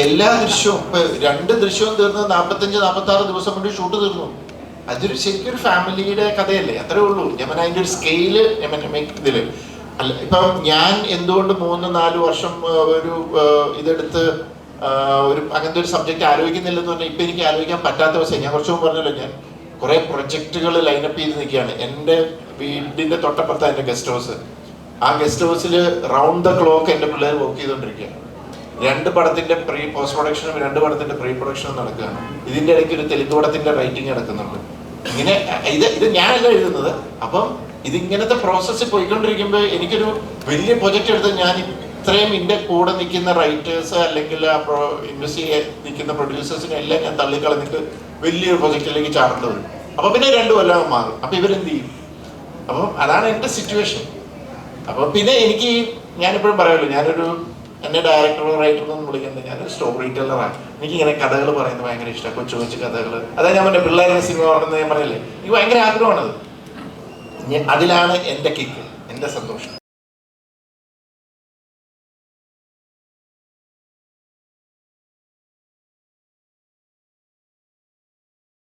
എല്ലാ ദൃശ്യവും ഇപ്പൊ രണ്ട് ദൃശ്യവും തീർന്ന് നാപ്പത്തഞ്ച് നാപ്പത്തി ആറ് ദിവസം കൊണ്ട് ഷൂട്ട് തീർന്നു. അതൊരു ശരിക്കും ഒരു ഫാമിലിയുടെ കഥയല്ലേ? അത്രേ ഉള്ളൂ. ഞാൻ അതിന്റെ ഒരു സ്കെയിൽ ഇതിൽ. അല്ല ഇപ്പം ഞാൻ എന്തുകൊണ്ട് മൂന്ന് നാല് വർഷം ഒരു ഇതെടുത്ത് ഒരു അങ്ങനത്തെ ഒരു സബ്ജക്റ്റ് ആലോചിക്കുന്നില്ലെന്ന് പറഞ്ഞാൽ ഇപ്പൊ എനിക്ക് ആലോചിക്കാൻ പറ്റാത്ത അവസ്ഥ ഞാൻ കുറച്ചും പറഞ്ഞല്ലോ ഞാൻ കുറെ പ്രൊജക്റ്റുകൾ ലൈനപ്പ് ചെയ്ത് നിൽക്കുകയാണ്. എന്റെ വീടിന്റെ തൊട്ടപ്പുറത്താണ് എന്റെ ഗസ്റ്റ് ഹൗസ് ആ ഗസ്റ്റ് ഹൗസിൽ റൗണ്ട് ദ ക്ലോക്ക് എന്റെ പിള്ളേർ വർക്ക് ചെയ്തുകൊണ്ടിരിക്കുകയാണ് രണ്ട് പടത്തിന്റെ പ്രീ പോസ്റ്റ് പ്രൊഡക്ഷനും രണ്ട് പടത്തിന്റെ പ്രീ പ്രൊഡക്ഷനും നടക്കുകയാണ്. ഇതിന്റെ ഇടയ്ക്ക് ഒരു തെലുങ്ക് പടത്തിന്റെ റൈറ്റിംഗ് നടക്കുന്നുണ്ട്. ഇങ്ങനെ ഇത് ഇത് ഞാനല്ല എഴുതുന്നത്. അപ്പം ഇതിങ്ങനത്തെ പ്രോസസ്സ് പോയിക്കൊണ്ടിരിക്കുമ്പോൾ എനിക്കൊരു വലിയ പ്രൊജക്റ്റ് എടുത്ത് ഞാൻ ഇത്രയും ഇന്റെ കൂടെ നിൽക്കുന്ന റൈറ്റേഴ്സ് അല്ലെങ്കിൽ ആ പ്രോ ഇൻഡസ്ട്രി നിൽക്കുന്ന പ്രൊഡ്യൂസേഴ്സിനെ എല്ലാം ഞാൻ തള്ളിക്കളഞ്ഞിട്ട് വലിയൊരു പ്രൊജക്റ്റിലേക്ക് ചാടേണ്ടി വരും. അപ്പൊ പിന്നെ രണ്ടു കൊല്ലം മാറും. അപ്പൊ ഇവരെന്ത് ചെയ്യും? അപ്പം അതാണ് എന്റെ സിറ്റുവേഷൻ അപ്പൊ പിന്നെ എനിക്ക് ഞാനിപ്പോഴും പറയുമല്ലോ ഞാനൊരു എന്നെ ഡയറക്ടറോ റൈറ്ററോ ഒന്നും വിളിക്കുന്നത് ഞാനൊരു സ്റ്റോറി ടെല്ലറാണ് എനിക്ക് ഇങ്ങനെ കഥകൾ പറയുന്നത് ഭയങ്കര ഇഷ്ടമാണ് കൊച്ചു കൊച്ചു കഥകൾ അതായത് ഞാൻ പറഞ്ഞ പിള്ളേരെ സിനിമ പറഞ്ഞത് ഞാൻ പറയല്ലേ എനിക്ക് ഭയങ്കര ആഗ്രഹമാണത്. അതിലാണ് എന്റെ കിക്ക് എന്റെ സന്തോഷം.